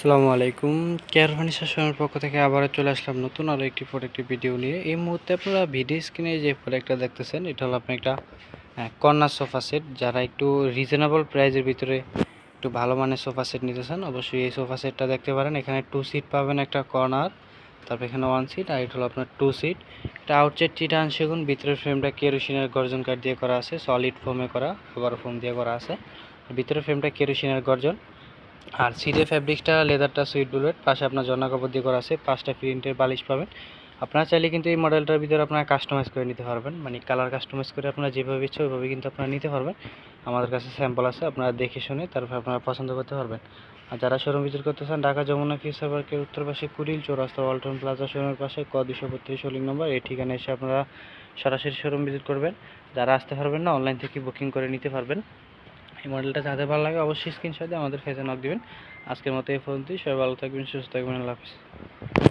আসসালামু আলাইকুম। Care furniture শোরুমের পক্ষ থেকে আবারও চলে আসলাম নতুন আরও একটি প্রোডাক্টের ভিডিও নিয়ে। এই মুহূর্তে আপনারা ভিডিও স্ক্রিনে যে প্রোডাক্টটা দেখতেছেন, এটা হলো আপনার একটা কর্নার সোফা সেট। যারা একটু রিজনেবল প্রাইজের ভিতরে একটু ভালো মানের সোফা সেট নিতে চান, অবশ্যই এই সোফা সেটটা দেখতে পারেন। এখানে টু সিট পাবেন একটা কর্নার তারপর এখানে ওয়ান সিট আর এটা হলো আপনার টু সিট এটা আউটসাইড চিটান সেগুন, ভিতরের ফ্রেমটা কেরোসিনের গর্জন কাঠ দিয়ে করা আছে সলিড ফোমে করা আবার ফোম দিয়ে করা আছে। ভিতরের ফ্রেমটা কেরোসিনের গর্জন। আর সিটের ফ্যাব্রিক্সটা লেদারটা সুইট বুলেট পাশে আপনার জন্না কাপড় দিয়ে করা আছে, পাঁচটা প্রিন্টের বালিশ পাবেন। আপনারা চাইলে কিন্তু এই মডেলটার ভিতরে আপনারা কাস্টমাইজ করে নিতে পারবেন। মানে কালার কাস্টমাইজ করে আপনারা যেভাবে ইচ্ছে ওইভাবে কিন্তু আপনারা নিতে পারবেন। আমাদের কাছে স্যাম্পল আছে, আপনারা দেখে শুনে তারপর আপনারা পছন্দ করতে পারবেন। আর যারা শোরুম ভিজিট করতে চান, ঢাকা, যমুনা ফিউচার পার্কের উত্তর পাশে কুড়িল চৌরাস্তা, ওয়ালটন প্লাজা, শোরুমের পাশে ক দুশো বত্রিশ হোলিং নম্বর, এই ঠিকানায় এসে আপনারা সরাসরি শোরুম ভিজিট করবেন। যারা আসতে পারবেন না অনলাইন থেকে বুকিং করে নিতে পারবেন। এই মডেলটা যাদের ভালো লাগে অবশ্যই স্ক্রিনশট দিয়ে আমাদের ফেসে নক দিবেন। আজকের মতো এই পর্যন্তই। সবাই ভালো থাকবেন, সুস্থ থাকবেন। আল্লাহ হাফিজ।